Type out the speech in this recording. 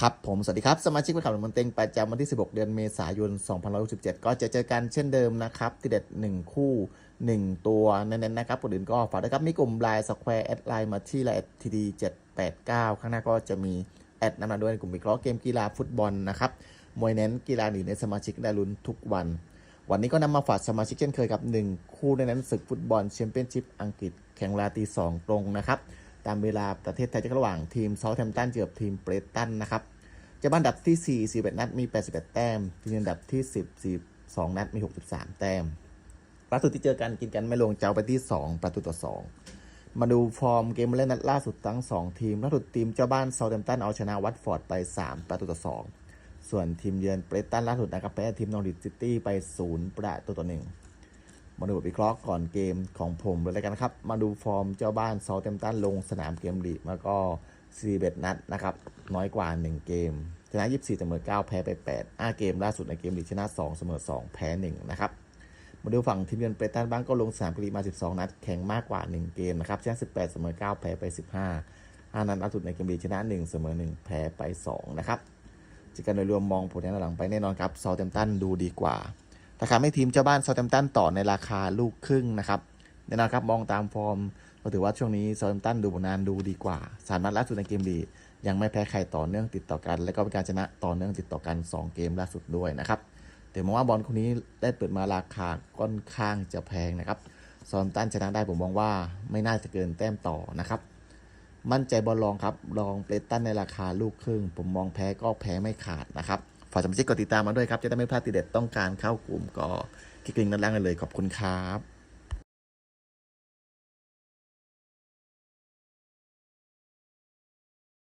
ครับผม สวัสดีครับ สมาชิกผู้ขับรถมันเต็งประจำวันที่ 16 เดือนเมษายน 2567 ก็จะเจอกันเช่นเดิมนะครับ ที่เด็ด 1 คู่ 1 ตัวเน้นๆนะครับคนอื่นก็ฝากด้วยครับ มีกลุ่มไลน์สแควร์แอดไลน์มาที่ไลน์ทีดี789 ข้างหน้าก็จะมีแอดนำมาด้วยในกลุ่มวิเคราะห์เกมกีฬาฟุตบอลนะครับ มวยเน้นกีฬาหนีในสมาชิกได้ลุ้นทุกวัน วันนี้ก็นำมาฝากสมาชิกเช่นเคยกับ 1 คู่ในนั้นศึกฟุตบอลแชมเปี้ยนชิพอังกฤษแข่งลาตี2ตรงนะครับ ตามเวลาประเทศไทยจะระหว่างทีมเซาท์แฮมป์ตันเจอกับทีมเบรตันนะครับจะบ้านดับที่ 4 41 นัดมี 81 แต้มทีมอันดับที่ 10 42 นัดมี 63 แต้มล่าสุดที่เจอกันกินกันไม่ลงเจ้าไปที่ 2 ประตูต่อ 2 มาดูฟอร์มเกมเล่นนัดล่าสุดทั้ง 2 ทีมล่าสุดทีมเจ้าบ้านเซาท์แฮมป์ตันเอาชนะวัตฟอร์ดไป 3 ประตูต่อ 2 ส่วนทีมเยือนเบรตันล่าสุดนะครับแพ้ทีมนอริทซิตี้ไป 0 ประตูต่อ 1 มาดูบทวิเคราะห์ก่อนเกมของผมเลยกันนะครับ มาดูฟอร์มเจ้าบ้านเซาท์แฮมตันลงสนามเกมลีกแล้วก็41นัดนะครับน้อยกว่า 1 เกม ชนะ 24เสมอ9แพ้ไป8 5 เกมล่าสุดในเกมลีกชนะ 2 เสมอ 2 แพ้ 1 นะครับ มาดูฝั่งทีมเยือนเปตันบ้างก็ลงสนามเกรีมา 12 นัด แข่งมากกว่า 1 เกมนะครับชนะ 18เสมอ9แพ้ไป 15 5นัดล่าสุดในเกมลีกชนะ 1 เสมอ 1 แพ้ไป 2 นะครับจากการโดยรวมมองผลงานหลังไปแน่นอนครับเซาท์แฮมตันดูดีกว่า ถ้าขาไม่ทีมเจ้าบ้านเซาท์แฮมป์ตันต่อในราคาลูกครึ่งนะครับแน่นอนครับมองตามฟอร์มก็ถือว่าช่วงนี้เซาท์แฮมป์ตันดูผลงานดูดีกว่าสามนัดล่าสุดในเกมลียังไม่แพ้ใครต่อเนื่องติดต่อกัน และก็เป็นการชนะต่อเนื่องติดต่อกัน 2 เกมล่าสุดด้วยนะครับแต่มองว่าบอลคนนี้ได้เปิดมาราคาค่อนข้างจะแพงนะครับเซาท์แฮมป์ตันชนะได้ผมมองว่าไม่น่าจะเกินแต้มต่อนะครับมั่นใจบอลลองครับลองเปตันในราคาลูกครึ่ง ผมมองแพ้ก็แพ้ไม่ขาดนะครับ ฝากสมาชิกกดติดตามมาด้วยครับ จะได้ไม่พลาดติเด็ดต้องการเข้ากลุ่มก็คลิกลิงก์ด้านล่างได้เลยขอบคุณครับ